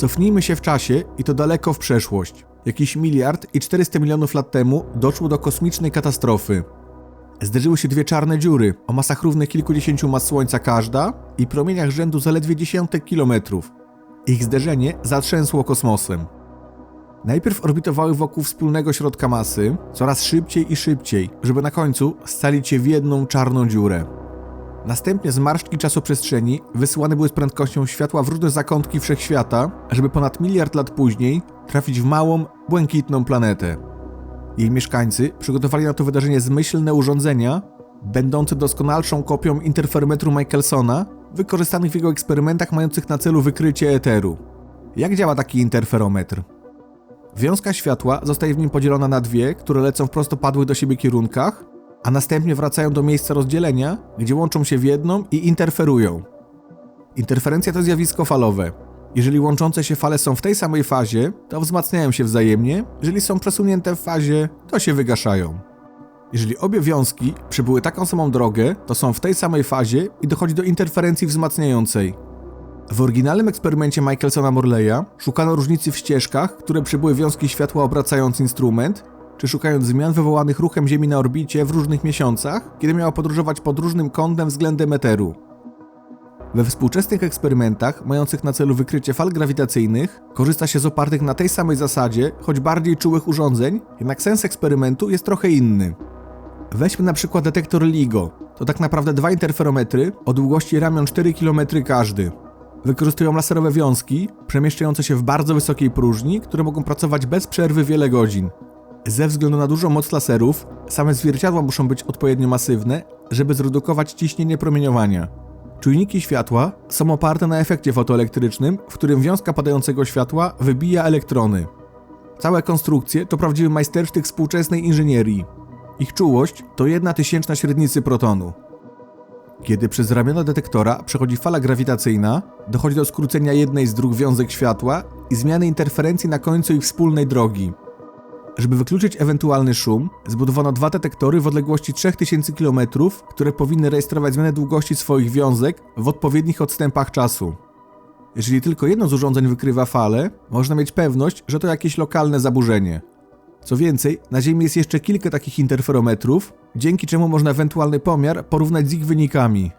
Cofnijmy się w czasie i to daleko w przeszłość. Jakiś miliard i 400 milionów lat temu doszło do kosmicznej katastrofy. Zderzyły się dwie czarne dziury o masach równych kilkudziesięciu mas Słońca każda i promieniach rzędu zaledwie dziesiątek kilometrów. Ich zderzenie zatrzęsło kosmosem. Najpierw orbitowały wokół wspólnego środka masy, coraz szybciej i szybciej, żeby na końcu scalić się w jedną czarną dziurę. Następnie zmarszczki czasoprzestrzeni wysyłane były z prędkością światła w różne zakątki wszechświata, żeby ponad miliard lat później trafić w małą, błękitną planetę. Jej mieszkańcy przygotowali na to wydarzenie zmyślne urządzenia, będące doskonalszą kopią interferometru Michelsona, wykorzystanych w jego eksperymentach mających na celu wykrycie eteru. Jak działa taki interferometr? Wiązka światła zostaje w nim podzielona na dwie, które lecą w prostopadłych do siebie kierunkach, a następnie wracają do miejsca rozdzielenia, gdzie łączą się w jedną i interferują. Interferencja to zjawisko falowe. Jeżeli łączące się fale są w tej samej fazie, to wzmacniają się wzajemnie, jeżeli są przesunięte w fazie, to się wygaszają. Jeżeli obie wiązki przebyły taką samą drogę, to są w tej samej fazie i dochodzi do interferencji wzmacniającej. W oryginalnym eksperymencie Michelsona Morleya szukano różnicy w ścieżkach, które przybyły wiązki światła obracając instrument, czy szukając zmian wywołanych ruchem Ziemi na orbicie w różnych miesiącach, kiedy miała podróżować pod różnym kątem względem eteru. We współczesnych eksperymentach, mających na celu wykrycie fal grawitacyjnych, korzysta się z opartych na tej samej zasadzie, choć bardziej czułych urządzeń, jednak sens eksperymentu jest trochę inny. Weźmy na przykład detektor LIGO. To tak naprawdę dwa interferometry o długości ramion 4 km każdy. Wykorzystują laserowe wiązki, przemieszczające się w bardzo wysokiej próżni, które mogą pracować bez przerwy wiele godzin. Ze względu na dużą moc laserów, same zwierciadła muszą być odpowiednio masywne, żeby zredukować ciśnienie promieniowania. Czujniki światła są oparte na efekcie fotoelektrycznym, w którym wiązka padającego światła wybija elektrony. Całe konstrukcje to prawdziwy majstersztyk współczesnej inżynierii. Ich czułość to jedna tysięczna średnicy protonu. Kiedy przez ramiona detektora przechodzi fala grawitacyjna, dochodzi do skrócenia jednej z dróg wiązek światła i zmiany interferencji na końcu ich wspólnej drogi. Żeby wykluczyć ewentualny szum, zbudowano dwa detektory w odległości 3000 km, które powinny rejestrować zmianę długości swoich wiązek w odpowiednich odstępach czasu. Jeżeli tylko jedno z urządzeń wykrywa falę, można mieć pewność, że to jakieś lokalne zaburzenie. Co więcej, na Ziemi jest jeszcze kilka takich interferometrów, dzięki czemu można ewentualny pomiar porównać z ich wynikami.